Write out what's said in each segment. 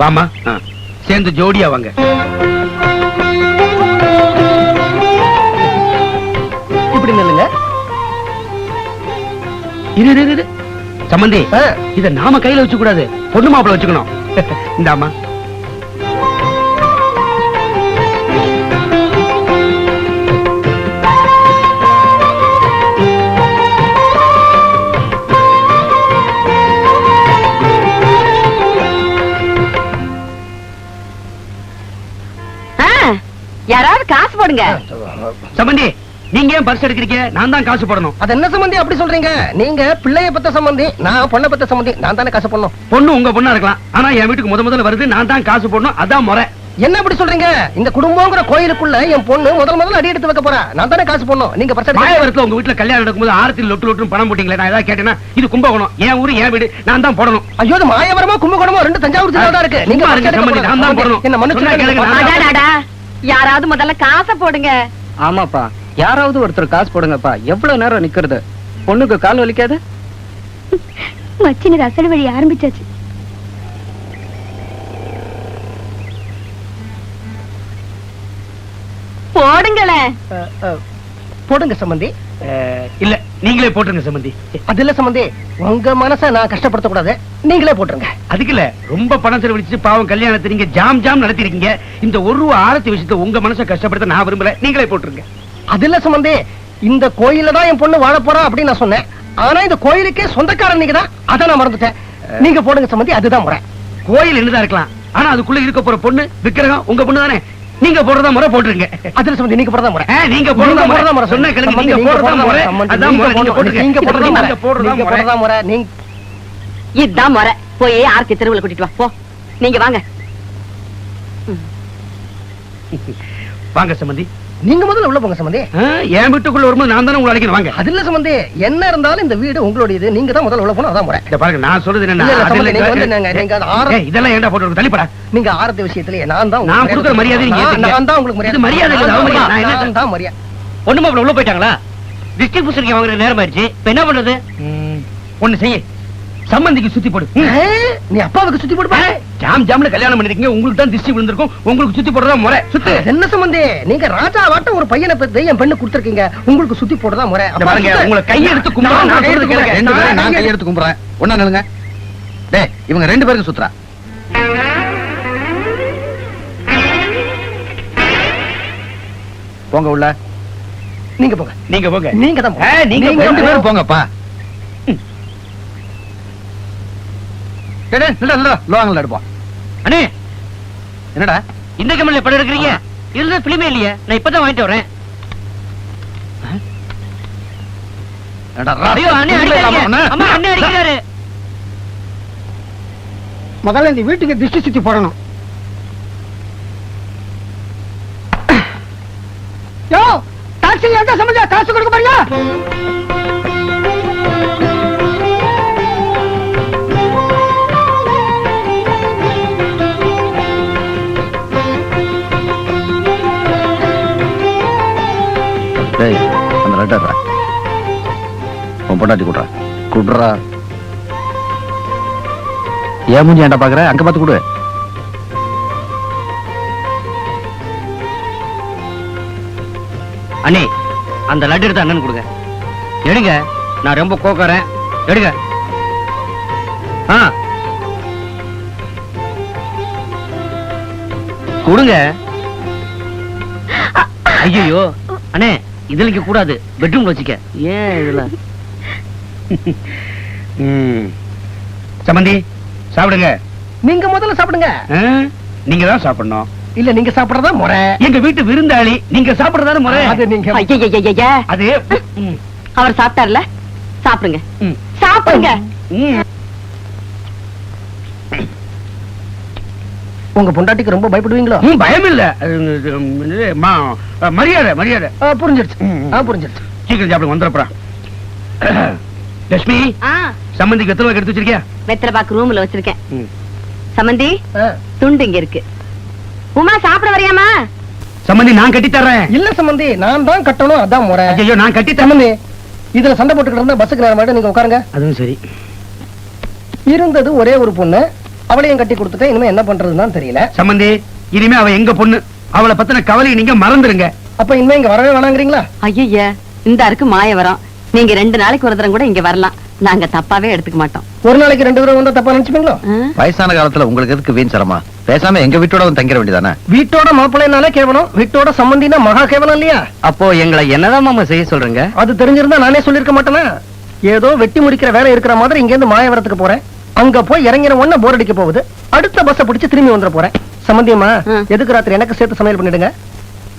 வாமா சேர்ந்து ஜோடியா வாங்க. இப்படி நில்லுங்க. இரு இரு, இரு சம்பந்தி. இத நாம கையில வச்சு கூடாது பொண்ணு மாப்பிள வச்சுக்கணும். இந்தாமா யாராவது காசு போடுங்க. சம்பந்தி நீங்க ஏன் பர்ஸ் எடுக்கிறீங்க? நான் தான் காசு போடணும். அது என்ன சம்பந்தி அப்படி சொல்றீங்க? நீங்க பிள்ளைய பத்த சம்பந்தி நான் பொண்ணை பத்த சம்பந்தி நான் தானே காசு பண்ணணும் பொண்ணு உங்க பொண்ணா இருக்கலாம். ஆனா என் வீட்டுக்கு முத முதல்ல வருது நான் தான் காசு போடணும். அதான் முறை. என்ன அப்படி சொல்றீங்க? இந்த குடும்பங்கிற கோயிலுக்குள்ள என் பொண்ணு முதல் முதல்ல அடி எடுத்து வைக்க போறா. நான் தானே காசு பண்ணணும் நீங்க பர்ஸ் மாயவரத்துல உங்க வீட்டுல கல்யாணம் நடக்கும்போது ஆரத்தில் லொட்டு லொட்டு பணம் போட்டீங்களே நான் ஏதாவது கேட்டேன்னா இது கும்பகோணம். என் ஊரு என் வீடு நான் தான் போடணும். ஐயோ இது மாயவரமா கும்பகோணமா ரெண்டு தஞ்சாவூர் தான் இருக்கு. நீங்க நான் தான். போடணும். என்ன சொன்னா யாராவது முதல்ல காசை போடுங்க. ஆமாப்பா. யாராவது ஒருத்தர் காசு போடுங்கப்பா. எவ்வளவு நேரம் நிக்கிறது? பொண்ணுக்கு கால் வலிக்காது? மச்சினர் அசல் வழி ஆரம்பிச்சாச்சு. அஹ், போடுங்க சம்பந்தி. இல்ல. நீங்களே போட்டுருங்க சம்பந்தி. அது இல்ல சம்பந்தி. உங்க மனசை நான் கஷ்டப்படுத்த கூடாது நீங்களே போட்டுருங்க. அதுக்கு இல்ல ரொம்ப பணம் செலவழிச்சு பாவம் கல்யாணத்தை நீங்க ஜாம் ஜாம் நடத்திருக்கீங்க. இந்த ஒரு ரூபா ஆரத்தி விஷயத்தை உங்க மனசை கஷ்டப்படுத்த நான் விரும்பல. நீங்களே போட்டுருங்க. அது இல்ல சம்பந்தி. இந்த கோயில்ல தான் என் பொண்ணு வாழ போறா அப்படின்னு நான் சொன்னேன். ஆனா இந்த கோயிலுக்கே சொந்தக்காரன் நீங்க தான். அதை நான் மறந்துட்டேன். நீங்க போடுங்க சம்பந்தி அதுதான் முறை. கோயில் என்னதான் இருக்கலாம். ஆனா அதுக்குள்ள இருக்க போற பொண்ணு விக்கிரகம் உங்க பொண்ணு தானே. நீங்க போடுறதா முறை போட்டுருங்க. அதுல சம்பந்தி நீங்க போடுறதா முறை. நீங்க போடுறதா முறை. முறை சொன்ன கிழங்கு நீங்க போடுறதா முறை. அதான் நீங்க முறை நீங்க போட்டுருங்க. நீங்க போடுறதா முறை. நீங்க போடுறதா போடுறதா முறை. நீங்க இதுதான் முறை. போய் ஆர்த்தி தெருவுல கூட்டிட்டு வா. போ. நீங்க வாங்க. வாங்க சம்பந்தி. நீங்க முதல்ல உள்ள போங்க சம்பந்தி. என் வீட்டுக்குள்ள வரும்போது நான் தானே உங்களை அழைக்கணும் வாங்க. அது இல்ல சம்பந்தி. என்ன இருந்தாலும் இந்த வீடு உங்களுடையது. நீங்க தான் முதல்ல உள்ள போகணும் அதான் முறை. இத பாருங்க நான் சொல்றது அதுல- நீங்க வந்து நீங்க- நீங்க இதெல்லாம் ஏன்டா போட்டு தள்ளிப்படா. நீங்க ஆரத்தி விஷயத்திலேயே நான் தான் நான் கொடுக்குற மரியாதை நீங்க நான் தான் உங்களுக்கு மரியாதை மரியாதை இல்ல, நான் என்ன- தான் மரியாதை. ஒண்ணு மாப்பிள உள்ள போயிட்டாங்களா? டிஸ்ட்ரிக்ட் பூசணிக்கு வாங்குற நேரம் ஆயிடுச்சு. இப்ப என்ன பண்றது ஒண்ணு செய்ய. சம்பந்திக்கு சுத்தி போடு. நீ அப்பாவுக்கு சுத்தி போடுப்பா ஜாம் ஜாம்ல கல்யாணம் பண்ணிருக்கீங்க. உங்களுக்கு தான் திருஷ்டி விழுந்திருக்கும். உங்களுக்கு சுத்தி போடுறதா முறை. சுத்து. என்ன சம்பந்தி? நீங்க ராஜா வாட்ட ஒரு பையனை பெத்து என் பெண்ணு கொடுத்திருக்கீங்க. உங்களுக்கு சுத்தி போடுறதா முறை. பாருங்க உங்களை கையெடுத்து கும்பிடுறா நான் கையெடுத்து கும்பிடுறேன். ஒண்ணா நில்லுங்க. டேய் இவங்க ரெண்டு பேருக்கு சுத்துறா. போங்க உள்ள. நீங்க போங்க. நீங்க போங்க. நீங்க தான் நீங்க ரெண்டு. பேரும் போங்கப்பா. லோகங்கள்ல எடுப்போம் அண்ணே. என்னடா? இந்த கம்பெனில படம் எடுக்கிறீங்க? இதுல பிலிமே இல்லையே. நான் இப்பதான் வாங்கிட்டு வரேன் முதல்ல இந்த வீட்டுக்கு திருஷ்டி சுத்தி போடணும். யோ டாக்ஸி எந்த சம்பந்தா காசு கொடுக்க பாருங்க டேய் அந்த லெட்டர் உன் பொண்டாட்டி குடுறா. குடுறா. ஏன் மூஞ்சி ஏன்டா பாக்குற? அங்க பார்த்து கொடு. அண்ணே அந்த லட்டு எடுத்து அண்ணன் கொடுங்க. எடுங்க. நான் ரொம்ப கோக்கறேன் எடுங்க. ஆ. கொடுங்க. ஐயோ அண்ணே. இதுல கூடாது. பெட்ரூம்ல வச்சுக்க. ஏன் இதுல? சமந்தி சாப்பிடுங்க. நீங்க முதல்ல சாப்பிடுங்க. நீங்க தான் சாப்பிடணும். இல்ல நீங்க சாப்பிடுறதா முறை. எங்க வீட்டு விருந்தாளி நீங்க சாப்பிடுறதான முறை. அது நீங்க. அது அவர் சாப்பிட்டார்ல? சாப்பிடுங்க. சாப்பிடுங்க. உங்க பொண்டாட்டிக்கு ரொம்ப பயப்படுவீங்களோ? பயம் இல்ல மரியாதை மரியாதை. புரிஞ்சிருச்சு. புரிஞ்சிருச்சு. சீக்கிரம் சாப்பிட வந்துடுறா லட்சுமி எத்தனை ரூபாய்க்கு எடுத்து வச்சிருக்கியா? வெத்தலை பாக்கு ரூம்ல வச்சிருக்கேன். ஆ. துண்டு இங்க இருக்கு. உமா சாப்பிட வரியாமா சம்பந்தி நான் கட்டி தர்றேன். இல்ல சம்பந்தி நான் தான் கட்டணும் அதான் முறை. ஐயோ நான் கட்டி தரேன் சம்பந்தி இதுல சண்டை போட்டுக்கிட்டு இருந்தா பஸ்ஸுக்கு நேரம் நீங்க உட்காருங்க. அதுவும் சரி. இருந்தது ஒரே ஒரு பொண்ணு. அவளையும் கட்டி கொடுத்துட்டேன். இனிமே என்ன பண்றதுன்னு தான் தெரியல. சம்பந்தி இனிமே அவ எங்க பொண்ணு? அவளை பத்தின கவலையை நீங்க மறந்துருங்க. அப்ப இனிமே இங்க வரவே வேணாங்கிறீங்களா? ஐயய்ய இந்த அருக்கு மாயவரம் நீங்க ரெண்டு நாளைக்கு ஒரு தரம் கூட இங்க வரலாம். நாங்க தப்பாவே எடுத்துக்க மாட்டோம். ஒரு நாளைக்கு ரெண்டு பேரும் வந்தா தப்பா நினைச்சுப்பீங்களோ? வயசான காலத்துல உங்களுக்கு எதுக்கு வீண் சிரமா பேசாம எங்க வீட்டோட தங்கிட வேண்டியதானே? வீட்டோட மாப்பிள்ளைனாலே கேவலம். வீட்டோட சம்பந்தினா மகா கேவலம் இல்லையா? அப்போ எங்களை என்னதான் மாமா செய்ய சொல்றீங்க? அது தெரிஞ்சிருந்தா நானே சொல்லிருக்க மாட்டேனா? ஏதோ வெட்டி முடிக்கிற வேலை இருக்கிற மாதிரி இங்க இருந்து மாயவரத்துக்கு போறேன். அங்க போய் இறங்கின உடனே போர் அடிக்க போகுது. அடுத்த பஸ்ஸ பிடிச்சு திரும்பி வந்துட போறேன். சம்பந்தியம்மா ம். எதுக்கு ராத்திரி எனக்கு சேர்த்து சமையல் பண்ணிடுங்க.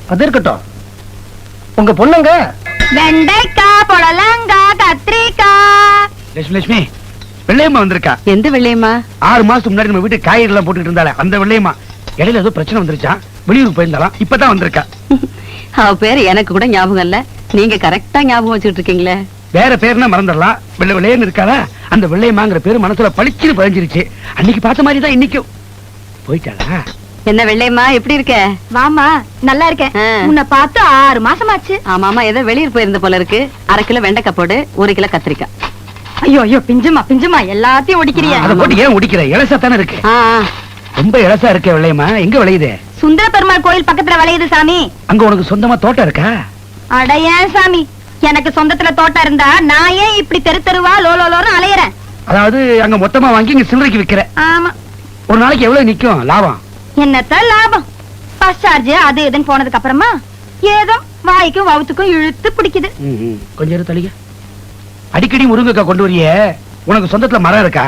அது இருக்கட்டும். உங்க பொண்ணுங்க? வெண்டைக்காய் புடலங்காய் கத்திரிக்காய். லட்சுமி லட்சுமி வெள்ளையம்மா வந்திருக்கா. எந்த வெள்ளையம்மா? ஆறு மாசத்துக்கு முன்னாடி நம்ம வீட்டு காய்கறி எல்லாம் போட்டுட்டு இருந்தாலே அந்த வெள்ளையம்மா. இடையில ஏதோ பிரச்சனை வந்துருச்சான் வெளியூருக்கு போயிருந்தாலாம் இப்பதான் வந்திருக்கா. அவ பேரு எனக்கு கூட ஞாபகம் இல்ல. நீங்க கரெக்டா ஞாபகம் வச்சுட்டு இருக்கீங்களே. வேற பேர்னா மறந்துடலாம். வெள்ளை வெள்ளையன்னு இருக்காளா அந்த வெள்ளையம்மாங்கிற பேரு மனசுல பளிச்சுன்னு பதிஞ்சிருச்சு. அன்னைக்கு பார்த்த மாதிரி தான் இன்னைக்கும். போயிட்டாளா? என்ன வெள்ளையம்மா எப்படி இருக்க? வாமா நல்லா இருக்கேன். உன்னை பார்த்து ஆறு மாசமாச்சு. ஆமாமா ஏதோ வெளியூர் போயிருந்த போல இருக்கு. அரை கிலோ வெண்டைக்காய் போடு ஒரு கிலோ கத்திரிக்காய். ஐயோ ஐயோ பிஞ்சுமா பிஞ்சுமா எல்லாத்தையும் ஒடிக்கிறிய. அதை போட்டு ஏன் முடிக்கிற இலசா தானே இருக்கு. ரொம்ப இலசா இருக்க வெள்ளையம்மா. எங்க விளையுது? சுந்தர பெருமாள் கோயில் பக்கத்துல விளையுது சாமி. அங்க உனக்கு சொந்தமா தோட்டம் இருக்கா? அட ஏன் சாமி. எனக்கு சொந்தத்துல தோட்டம் இருந்தா நான் ஏன் இப்படி தெரு தெருவா லோலோலோன்னு அலையறேன்? அதாவது அங்க மொத்தமா வாங்கி இங்க சில்லறைக்கு விக்கிற ஆமா. ஒரு நாளைக்கு எவ்வளவு நிக்கும்? லாபம். என்னத்த லாபம்? பஸ் சார்ஜ் அது இதுன்னு போனதுக்கு அப்புறமா ஏதோ வாய்க்கும் வவுத்துக்கும் இழுத்து பிடிக்குது. ம், ம். கொஞ்சம் இரு தலிக அடிக்கடி முருங்கைக்காய் கொண்டு வரியே. உனக்கு சொந்தத்துல மரம் இருக்கா?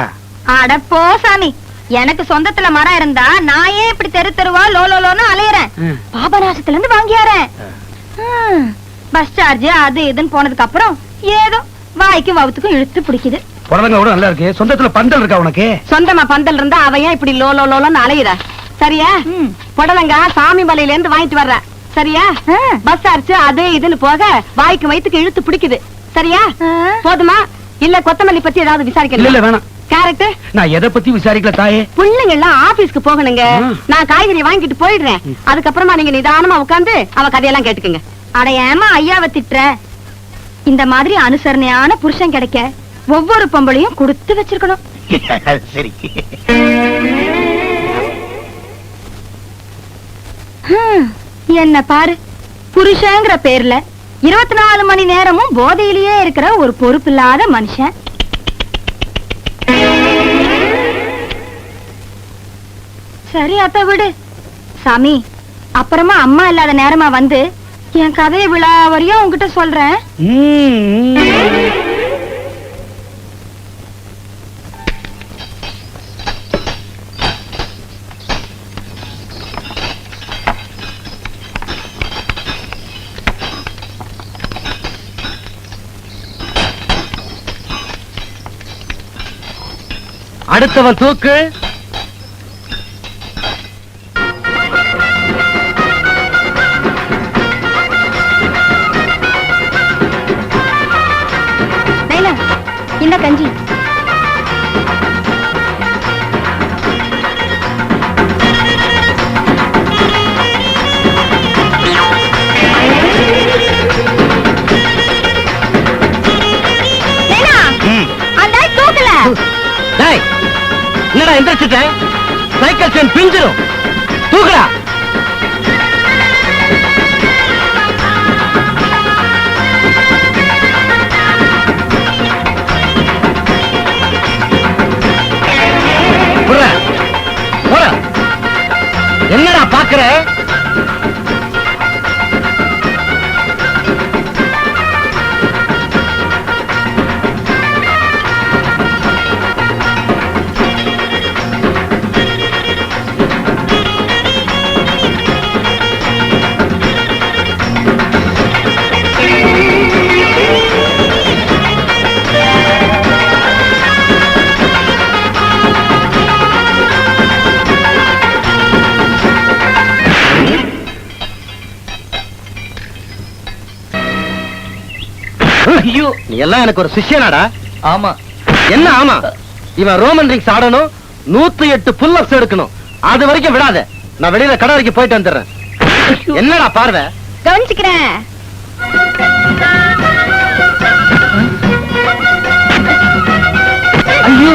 அட போ சாமி. எனக்கு சொந்தத்துல மரம் இருந்தா நான் ஏன் இப்படி தெரு தெருவா லோலோலோன்னு அலையறேன். பாபநாசத்துல இருந்து வாங்கியாரேன். பஸ் சார்ஜ் அது இதுன்னு போனதுக்கு அப்புறம் ஏதோ வாய்க்கும் வவுத்துக்கும் இழுத்து பிடிக்குது. புடலங்க கூட நல்லா இருக்கு. சொந்தத்துல பந்தல் இருக்கா உனக்கு? சொந்தமா பந்தல் இருந்தா அவ ஏன் இப்படி லோ லோ லோலன்னு அலையிற? சரியா? ம். புடலங்க சாமி மலையில இருந்து வாங்கிட்டு வர்ற. சரியா. பஸ் அரிச்சு அது இதுன்னு போக வாய்க்கு வயித்துக்கு இழுத்து பிடிக்குது. சரியா. போதுமா? இல்ல கொத்தமல்லி பத்தி ஏதாவது இல்ல இல்ல விசாரிக்கணும் வேணாம். கேரட் நான் எதை பத்தி விசாரிக்கல தாயே? பிள்ளைங்க எல்லாம் ஆபீஸ்க்கு போகணுங்க. நான் காய்கறி வாங்கிட்டு போயிடுறேன். அதுக்கப்புறமா நீங்க நிதானமா உட்கார்ந்து அவ கதையெல்லாம் கேட்டுக்குங்க. அட ஏமா ஐயாவை திட்டுற? இந்த மாதிரி அனுசரணையான புருஷன் கிடைக்க ஒவ்வொரு பொம்பளையும் கொடுத்து வச்சிருக்கணும். சரி. என்ன பாரு. புருஷங்கிற பேர்ல இருபத்தி நாலு மணி நேரமும் போதையிலேயே இருக்கிற ஒரு பொறுப்பில்லாத மனுஷன். சரி அத்த விடு. சாமி அப்புறமா அம்மா இல்லாத நேரமா வந்து என் கதையை விழா வரையும் உங்ககிட்ட சொல்றேன். அடுத்தவன் தூக்கு. இந்த கஞ்சி? என்னடா எந்திரிச்சிட்டேன் சைக்கிள் செயின் பிஞ்சிரும். எனக்கு ஒரு சிஷ்யனாடா. ஆமா. என்ன ஆமா? இவன் ரோமன் ரிங்ஸ் ஆடணும் நூத்தி எட்டு புல் அப்ஸ் எடுக்கணும். அது வரைக்கும் விடாத. நான் வெளியில கடை வரைக்கும் போயிட்டு வந்துடுறேன். என்னடா பார்வை? கவனிச்சுக்கிறேன். ஐயோ.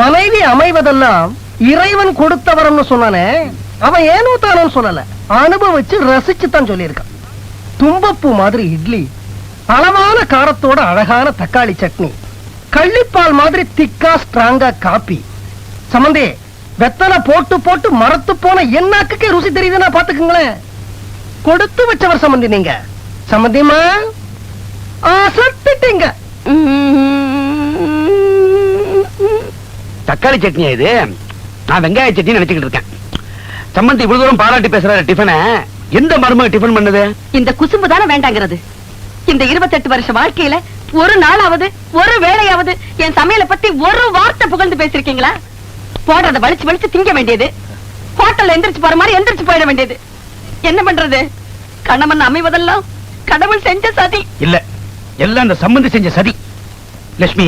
மனைவி அமைவதெல்லாம் இறைவன் கொடுத்த வரம்னு சொன்னானே. அவன் ஏனோ தானோ சொல்லல. அனுபவிச்சு ரசிச்சு தான் சொல்லியிருக்கான். தும்பப்பூ மாதிரி இட்லி அளவான காரத்தோட அழகான தக்காளி சட்னி. கள்ளிப்பால் மாதிரி திக்கா ஸ்ட்ராங்கா காப்பி. சம்பந்தி வெத்தலை போட்டு போட்டு மரத்து போன என்னாக்குக்கே ருசி தெரியுதுன்னா பாத்துக்குங்களேன் கொடுத்து வச்சவர் சம்பந்தி நீங்க. சம்பந்தியமா ஆசத்துட்டீங்க தக்காளி சட்னியா இது? நான் வெங்காய சட்னி நினைச்சுக்கிட்டு இருக்கேன். சம்மந்தி இவ்வளவு தூரம் பாராட்டி பேசுறாரு டிஃபனை. எந்த மருமக டிஃபன் பண்ணது? இந்த குசும்பு தானே வேண்டாங்கிறது. இந்த இருபத்தெட்டு வருஷ வாழ்க்கையில ஒரு நாளாவது ஒரு வேளையாவது என் சமையலை பத்தி ஒரு வார்த்தை புகழ்ந்து பேசிருக்கீங்களா போடுறத வலிச்சு வலிச்சு திங்க வேண்டியது. ஹோட்டல்ல எந்திரிச்சு போற மாதிரி எந்திரிச்சு போயிட வேண்டியது. என்ன பண்றது? கணவன் அமைவதெல்லாம் கடவுள் செஞ்ச சதி. இல்ல எல்லாம் அந்த சம்மந்தி செஞ்ச சதி. லட்சுமி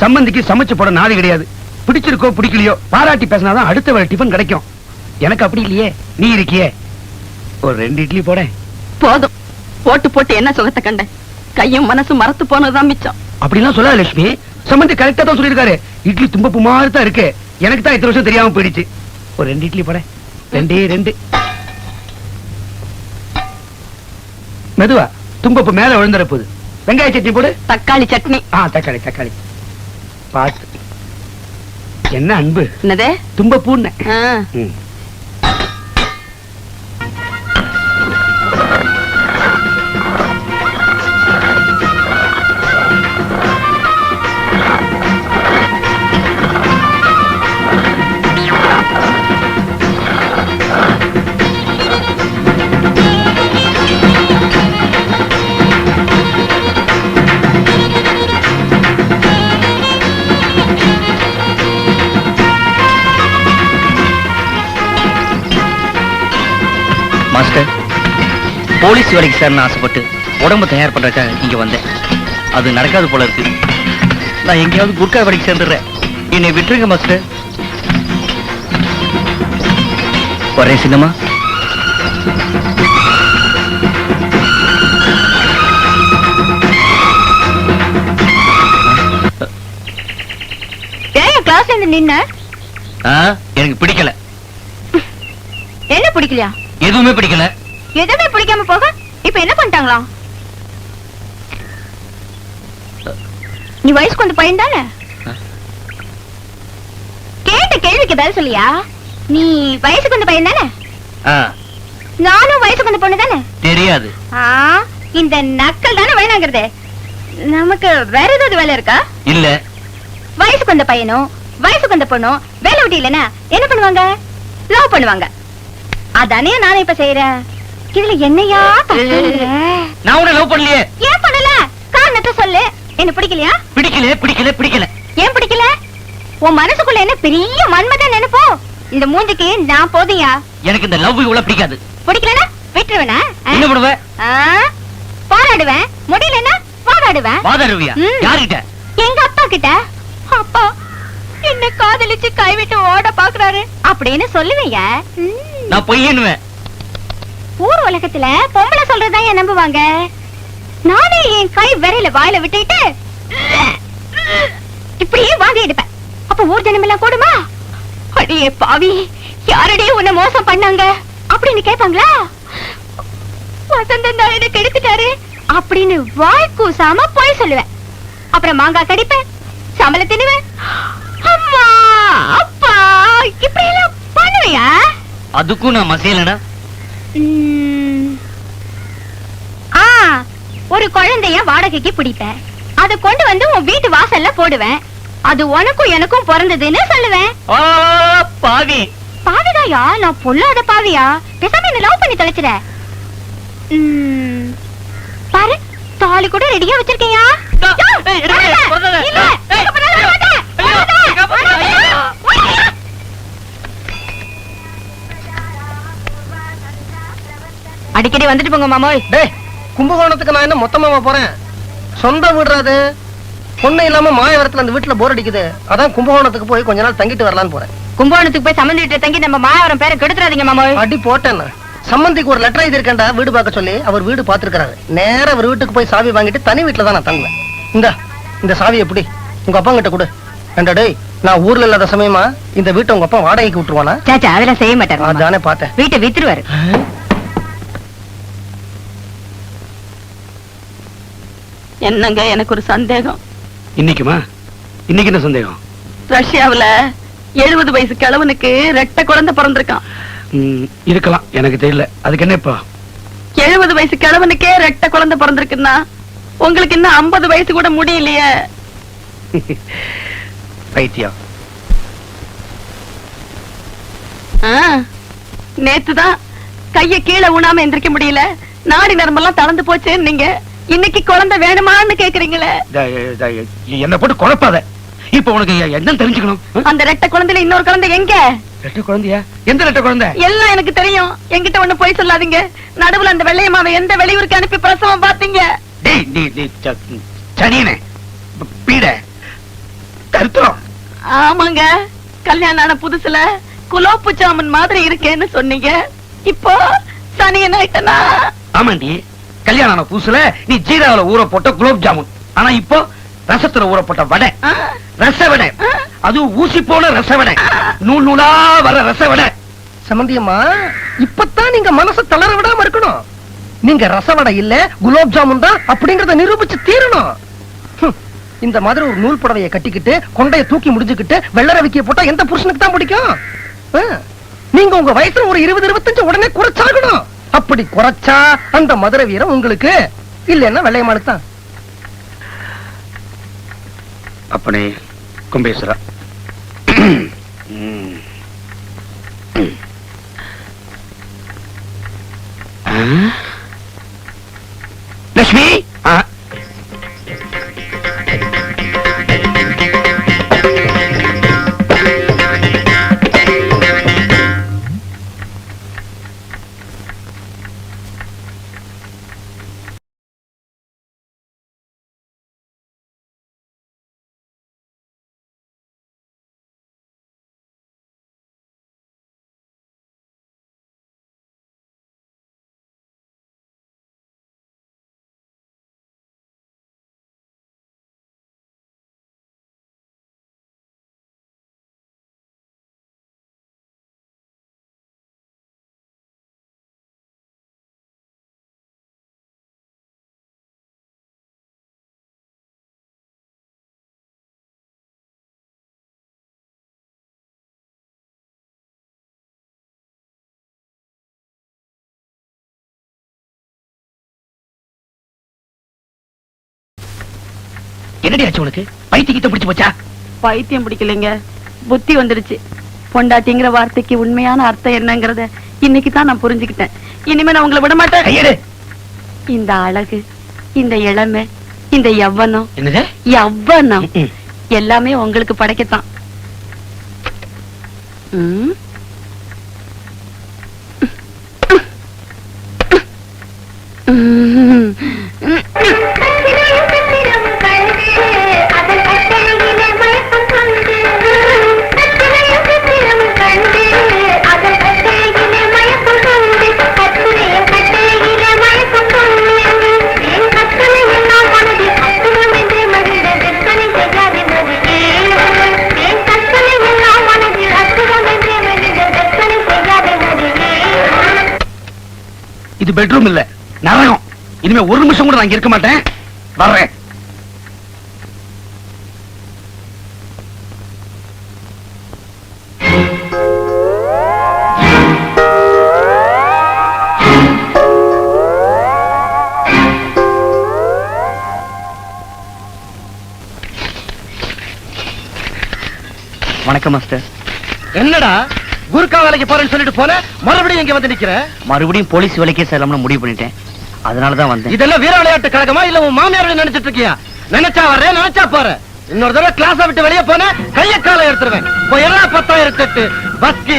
சம்மந்திக்கு சமைச்சு போட நாதி கிடையாது. பிடிச்சிருக்கோ பிடிக்கலையோ பாராட்டி பேசினாதான் அடுத்த வேளை டிஃபன் கிடைக்கும். எனக்கு அப்படி இல்லையே நீ இருக்கியே. ஒரு ரெண்டு இட்லி போட. போதும். போட்டு போட்டு என்ன சுகத்தை கண்ட கையும் மனசும் மறத்து போனதுதான் மிச்சம். அப்படிலாம் சொல்லாத லட்சுமி. சம்மந்தி கரெக்டா தான் சொல்லியிருக்காரு. இட்லி தும்பப்பு மாதிரி தான் இருக்கு. எனக்கு தான் இத்தனை வருஷம் தெரியாம போயிடுச்சு. ஒரு ரெண்டு இட்லி போட. ரெண்டே ரெண்டு. மெதுவா தும்பப்பு மேல விழுந்துற போகுது வெங்காய சட்னி போடு. தக்காளி சட்னி. ஆ தக்காளி தக்காளி. பார்த்து என்ன அன்பு? என்னதே? தும்பப்பூன்னு. போலீஸ் வேலைக்கு சார் ஆசைப்பட்டு உடம்பு தயார் பண்றதுக்காக இங்க வந்தேன். அது நடக்காது போல இருக்கு. நான் எங்கேயாவது குர்கா வேலைக்கு சேர்ந்துடுறேன். என்னை விட்டுருங்க மாஸ்டர் வரேன் சின்னமா? கிளாஸ் நின்ன? எனக்கு பிடிக்கல. என்ன பிடிக்கலையா? எதுவுமே பிடிக்கல. எதுவுமே பிடிக்காம போக? இப்ப என்ன பண்ணிட்டாங்களா நீ வயசுக்கு வந்து பையன் தானே. கேட்ட கேள்விக்கு பதில் சொல்லியா? நீ வயசுக்கு வந்த பையன் தானே? நானும் வயசுக்கு வந்த பொண்ணு தானே? தெரியாது. இந்த நக்கல் தானே வேணாங்கிறது. நமக்கு வேற ஏதாவது வேலை இருக்கா? இல்ல. வயசுக்கு வந்த பையனும் வயசுக்கு வந்த பொண்ணும் வேலை விட்டு இல்லைன்னா என்ன பண்ணுவாங்க? லவ் பண்ணுவாங்க. அதானே நானே இப்ப செய்யறேன் இதுல என்னையா? நான் உன்னை லவ் பண்ணலையே. ஏன் பண்ணல? காரணத்தை சொல்லு. என்ன பிடிக்கலையா? பிடிக்கல பிடிக்கல பிடிக்கல. ஏன் பிடிக்கல? உன் மனசுக்குள்ள என்ன பெரிய மன்மதன் நினைப்போ? இந்த மூஞ்சிக்கு நான் போதையா எனக்கு இந்த லவ் இவ்வளவு பிடிக்காது. பிடிக்கலனா விட்டுருவேனா? என்ன பண்ணுவ? போராடுவேன். முடியலன்னா போராடுவேன் வாதாடுவியா. யாருகிட்ட? எங்க அப்பா கிட்ட. அப்பா என்ன காதலிச்சு கைவிட்டு ஓட பாக்குறாரு. அப்படின்னு சொல்லுவீங்க. நான் பொய்யன்னுவேன். ஊர் உலகத்துல பொம்பளை சொல்றதா ஏன் நம்புவாங்க? நானே என் கை விரையில வாயில விட்டுட்டு இப்படியே வாந்தி எடுப்பேன். அப்ப ஊர் ஜனம் எல்லாம் கூடுமா? அடியே பாவி யாரடியே உன்னை மோசம் பண்ணாங்க? அப்படின்னு கேட்பாங்களா? வசந்த நாயனை கெடுத்துட்டாரு. அப்படின்னு வாய் கூசாம போய் சொல்லுவேன். அப்புறம் மாங்காய் கடிப்பேன் சம்பள தின்னுவேன். அம்மா அப்பா இப்படி எல்லாம் பண்ணுவையா? அதுக்கும் நான் மசியலடா. ஆ ஒரு குழந்தைய வாடகைக்கு பிடிப்பேன். அதை கொண்டு வந்து உன் வீட்டு வாசல்ல போடுவேன். அது உனக்கும் எனக்கும் பிறந்ததுன்னு சொல்லுவேன். பாவி. பாவிதாயா நான் பொல்லாத பாவியா? பேசாம என்ன லவ் பண்ணி தொலைச்சிட. பாரு தாலி கூட ரெடியா வச்சிருக்கியா? அடிக்கடி வந்துட்டு போங்க மாமோய். டேய் கும்பகோணத்துக்கு நான் என்ன மொத்தமாவா போறேன்? சொந்த வீடுறாது பொண்ணு இல்லாம மாயவரத்துல அந்த வீட்டுல போர் அடிக்குது. அதான் கும்பகோணத்துக்கு போய் கொஞ்ச நாள் தங்கிட்டு வரலான்னு போறேன். கும்பகோணத்துக்கு போய் சம்மந்தி வீட்டுல தங்கி நம்ம மாயாவரம் பேரை கெடுத்துறாதீங்க மாமா அடி போட்டேன் சம்பந்திக்கு ஒரு லெட்டர் எழுதியிருக்கேன்டா வீடு பார்க்க சொல்லி அவர் வீடு பார்த்திருக்காரு நேரா அவர் வீட்டுக்கு போய் சாவி வாங்கிட்டு தனி வீட்டுல தான் நான் தங்குவேன். இந்த இந்த சாவி எப்படி உங்க அப்பா கிட்ட கொடு. ஏண்டா டேய் நான் ஊர்ல இல்லாத சமயமா இந்த வீட்டை உங்க அப்பா வாடகைக்கு விட்டுருவானா? சாச்சா அதெல்லாம் செய்ய மாட்டாரு. அதானே பார்த்தேன். வீட்டை வித்துருவாரு. என்னங்க எனக்கு ஒரு சந்தேகம். இன்னைக்குமா? இன்னைக்கு என்ன சந்தேகம்? ரஷ்யாவுல எழுபது வயசு கிழவனுக்கு ரெட்ட குழந்தை பிறந்திருக்கான். இருக்கலாம். எனக்கு தெரியல. அதுக்கு என்ன இப்போ? எழுபது வயசு கிழவனுக்கே ரெட்ட குழந்தை பிறந்திருக்குன்னா உங்களுக்கு இன்னும் ஐம்பது வயசு கூட முடியலையே. பைத்தியம். நேத்துதான் கைய கீழே ஊனாம எந்திரிக்க முடியல. நாடி நரம்பெல்லாம் தளர்ந்து போச்சு நீங்க இன்னைக்கு குழந்தை வேணுமான்னு கேக்குறீங்களே? என்ன போட்டு குழப்பாத. இப்ப உனக்கு என்ன தெரிஞ்சுக்கணும்? அந்த ரெட்ட குழந்தையில இன்னொரு குழந்தை எங்க? ரெட்டை குழந்தையா? எந்த ரெட்டை குழந்தை? எல்லாம் எனக்கு தெரியும். என்கிட்ட ஒண்ணு போய் சொல்லாதீங்க. நடுவுல அந்த வெள்ளையம்மாவை எந்த வெளியூருக்கு அனுப்பி பிரசவம் பாத்தீங்க சனியனே பீட கருத்துறோம் ஆமாங்க. கல்யாணம் ஆன புதுசுல குலோப்பு ஜாமுன் மாதிரி இருக்கேன்னு சொன்னீங்க. இப்போ சனியன் ஆயிட்டனா? ஆமாண்டி. கல்யாணம் ஆன புதுசுல நீ ஜீராவில ஊற போட்ட குலோப் ஜாமுன். ஆனா இப்போ ரசத்துல ஊற போட்ட வடை. ரச வடை. அதுவும் ஊசி போன ரச வடை. நூல் நூலா வர ரச வடை. சம்பந்தியம்மா இப்பதான் நீங்க மனசை தளர விடாம இருக்கணும். நீங்க ரசவடை இல்ல குலோப் ஜாமுன் தான் அப்படிங்கறத நிரூபிச்சு தீரணும். இந்த மாதிரி ஒரு நூல் புடவைய கட்டிக்கிட்டு கொண்டைய தூக்கி முடிஞ்சுக்கிட்டு வெள்ளரவிக்கிய போட்டா எந்த புருஷனுக்கு தான் பிடிக்கும்? நீங்க உங்க வயசுல ஒரு இருபது இருபத்தஞ்சு உடனே குறைச்சாகணும். அப்படி குறைச்சா அந்த மதுரை வீரம் உங்களுக்கு? இல்லைன்னா வெள்ளையமானுக்கு தான். அப்பனே கும்பேஸ்வரா. என்னடி ஆச்சு உனக்கு? பைத்தியத்தை பிடிச்சு போச்சா? பைத்தியம் பிடிக்கலைங்க. புத்தி வந்துருச்சு பொண்டாட்டிங்கிற வார்த்தைக்கு உண்மையான அர்த்தம் என்னங்கறத இன்னைக்கு தான் நான் புரிஞ்சுக்கிட்டேன். இனிமே நான் உங்களை விட மாட்டேன் இந்த அழகு இந்த இளமை இந்த யவ்வனம் யவ்வனம். எல்லாமே உங்களுக்கு படைக்கத்தான். ம். பெட்ரூம் இல்ல. நரகம். இனிமே ஒரு நிமிஷம் கூட நான் இருக்க மாட்டேன். வர்றேன். வணக்கம் மாஸ்டர். என்னடா? குர்கா வேலைக்கு போறேன்னு சொல்லிட்டு போன மறுபடியும் இங்க வந்து நிக்கிற மறுபடியும் போலீஸ் வேலைக்கே செல்லலாம்னு முடிவு பண்ணிட்டேன். அதனால தான் வந்தேன். இதெல்லாம் வீர விளையாட்டு கழகமா இல்ல உன் மாமியார் நினைச்சிட்டு இருக்கியா? நினைச்சா வர்றேன் நினைச்சா போற இன்னொரு தடவை கிளாஸ் விட்டு வெளியே போன கைய காலை எடுத்துருவேன். பத்தாயிரத்தி எட்டு பஸ்கி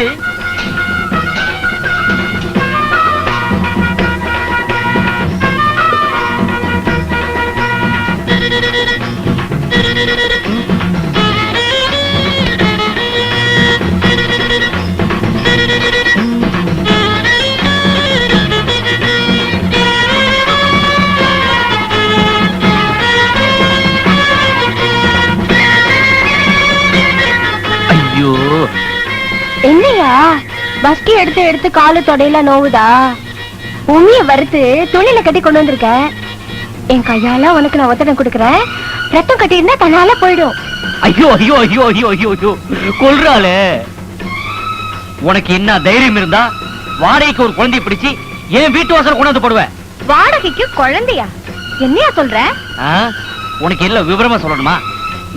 பஸ்கி எடுத்து எடுத்து காலு தொடையில நோவுதா? உண்மைய வறுத்து துணியில கட்டி கொண்டு வந்திருக்கேன் என் கையால உனக்கு நான் ஒத்தடம் கொடுக்கறேன். ரத்தம் கட்டியிருந்தா தன்னால போயிடும். ஐயோ ஐயோ ஐயோ ஐயோ ஐயோ ஐயோ. கொல்றாளே. உனக்கு என்ன தைரியம் இருந்தா வாடகைக்கு ஒரு குழந்தைய பிடிச்சு என் வீட்டு வாசல் கொண்டு வந்து போடுவேன் வாடகைக்கு குழந்தையா? என்னையா சொல்ற? உனக்கு எல்லாம் விவரமா சொல்லணுமா?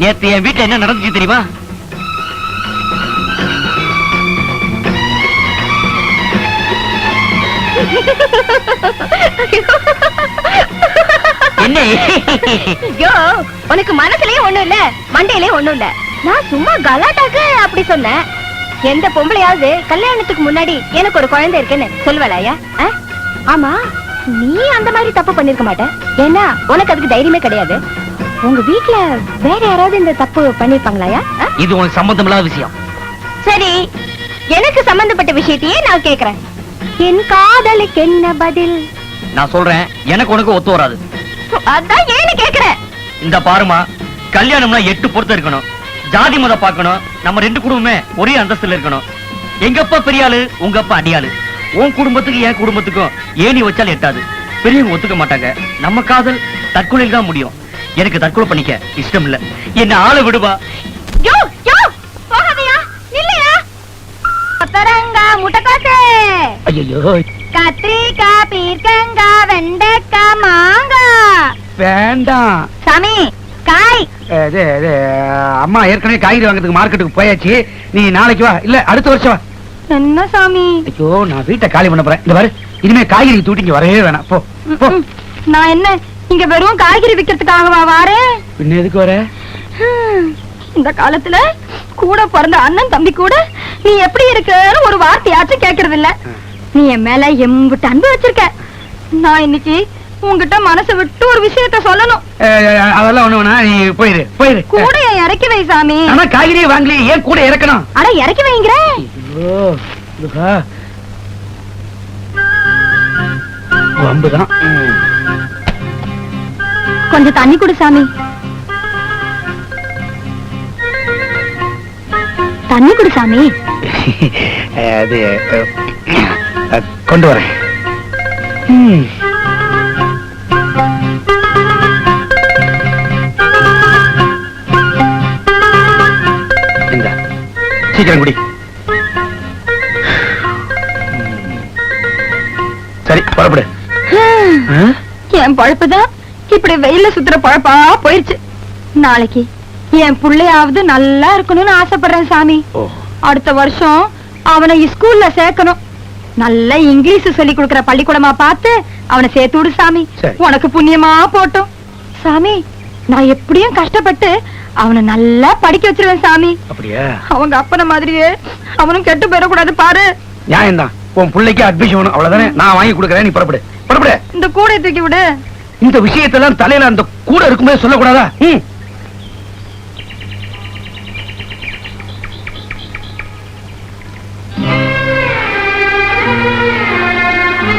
நேத்து என் வீட்டுல என்ன நடந்துச்சு தெரியுமா? என்ன? ஐயோ உனக்கு மனசுலயே ஒண்ணும் இல்ல மண்டையிலயே ஒண்ணும் இல்ல. நான் சும்மா கலாட்டாக்கு அப்படி சொன்னேன். எந்த பொம்பளையாவது கல்யாணத்துக்கு முன்னாடி எனக்கு ஒரு குழந்தை இருக்குன்னு சொல்லுவலாயா ஆமா நீ அந்த மாதிரி தப்பு பண்ணிருக்க மாட்ட. ஏன்னா உனக்கு அதுக்கு தைரியமே கிடையாது. உங்க வீட்ல வேற யாராவது இந்த தப்பு பண்ணிருப்பாங்களாயா? இது உனக்கு சம்பந்தம் இல்லாத விஷயம். சரி எனக்கு சம்பந்தப்பட்ட விஷயத்தையே நான் கேக்குறேன். என் காதலுக்கு என்ன பதில்? நான் சொல்றேன் எனக்கு உனக்கு ஒத்து வராது. அதான் ஏன்னு கேக்குறேன் இந்த பாருமா கல்யாணம்னா எட்டு பொறுத்து இருக்கணும். ஜாதி மதம் பார்க்கணும் நம்ம ரெண்டு குடும்பமே ஒரே அந்தஸ்துல இருக்கணும். எங்க அப்பா பெரிய ஆளு உங்க அப்பா அடியாளு? உன் குடும்பத்துக்கு என் குடும்பத்துக்கும் ஏணி வச்சால் எட்டாது. பெரியவங்க ஒத்துக்க மாட்டாங்க. நம்ம காதல் தற்கொலையில் தான் முடியும். எனக்கு தற்கொலை பண்ணிக்க இஷ்டம் இல்ல. என்ன ஆளை விடுவா? முட்டைக்கோசு. ஐயோ கத்திரிக்காய் பீர்க்கங்காய் வெண்டைக்காய் மாங்காய் வேண்டாம். சாமி காய். இது, இது, அம்மா ஏற்கனவே காய்கறி வாங்குறதுக்கு மார்க்கெட்டுக்கு போயாச்சு. நீ நாளைக்கு வா. இல்ல அடுத்த வருஷம் வா. என்ன சாமி? ஐயோ நான் வீட்டை காலி பண்ண போறேன். இந்த பாரு. இனிமே காய்கறி தூட்டி இங்க வரவே வேணாம். போ போ. நான் என்ன இங்க வெறும் காய்கறி விக்கிறதுக்காகவா வாரேன்? பின்ன எதுக்கு வர? இந்த காலத்துல கூட பிறந்த அண்ணன் தம்பி கூட நீ எப்படி இருக்கன்னு ஒரு வார்த்தையாச்சும் கேக்குறது இல்ல நீ என் மேல எம்பிட்டு அன்பு வச்சிருக்க. நான் இன்னைக்கு உன்கிட்ட மனசு விட்டு ஒரு விஷயத்த சொல்லணும். அதெல்லாம் ஒண்ணு வேணா நீ போயிரு போயிரு. கூட இறக்கி வை சாமி. ஆனா காய்கறியே வாங்கலையே ஏன் கூட இறக்கணும்? அட இறக்கி ம். கொஞ்சம் தண்ணி குடு சாமி. தண்ணி குடு சாமி. அது கொண்டு வரேன். சீக்கிரம் குடி. சரி புறப்படு? என் பழப்புதான். இப்படி வெயில்ல சுத்துற பழப்பா போயிருச்சு. நாளைக்கு என் புள்ளையாவது நல்லா இருக்கணும்னு ஆசைப்படுறேன் சாமி. அடுத்த வருஷம் அவனை ஸ்கூல்ல சேர்க்கணும். நல்ல இங்கிலீஷ் சொல்லி கொடுக்கிற பள்ளிக்கூடமா பார்த்து அவனை சேர்த்து விடு சாமி. உனக்கு புண்ணியமா போட்டும். சாமி நான் எப்படியும் கஷ்டப்பட்டு அவனை நல்லா படிக்க வச்சிருவேன் சாமி. அப்படியா? அவங்க அப்பன மாதிரியே அவனும் கெட்டு போயிடக்கூடாது பாரு. நியாயம்தான். உன் பிள்ளைக்கு அட்மிஷன் வேணும். அவ்வளவுதானே? நான் வாங்கி கொடுக்கறேன் நீ புறப்படு. புறப்படு. இந்த கூடை தூக்கி விடு. இந்த விஷயத்தெல்லாம் தலையில அந்த கூட இருக்கும்போது சொல்லக்கூடாதா?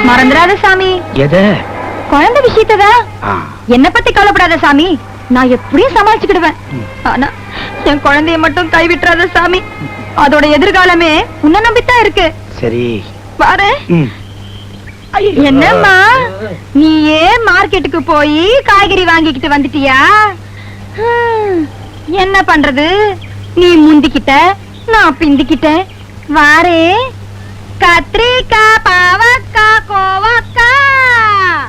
மறந்துடாத சாமி. எதை? குழந்தை விஷயத்ததான் ஆ, என்ன பத்தி கவலைப்படாத சாமி. நான் எப்படியும் சமாளிச்சுக்கிடுவேன். ஆனா என் குழந்தைய மட்டும் கைவிட்டுறாத சாமி. அதோட எதிர்காலமே உன்னை நம்பித்தான் இருக்கு. சரி. பாரு. என்னம்மா? நீ ஏன் மார்க்கெட்டுக்கு போய் காய்கறி வாங்கிக்கிட்டு வந்துட்டியா? என்ன பண்றது? நீ முந்திக்கிட்ட நான் பிந்திக்கிட்டேன். வாரே. కత్రిక పవక్క కోవక్క.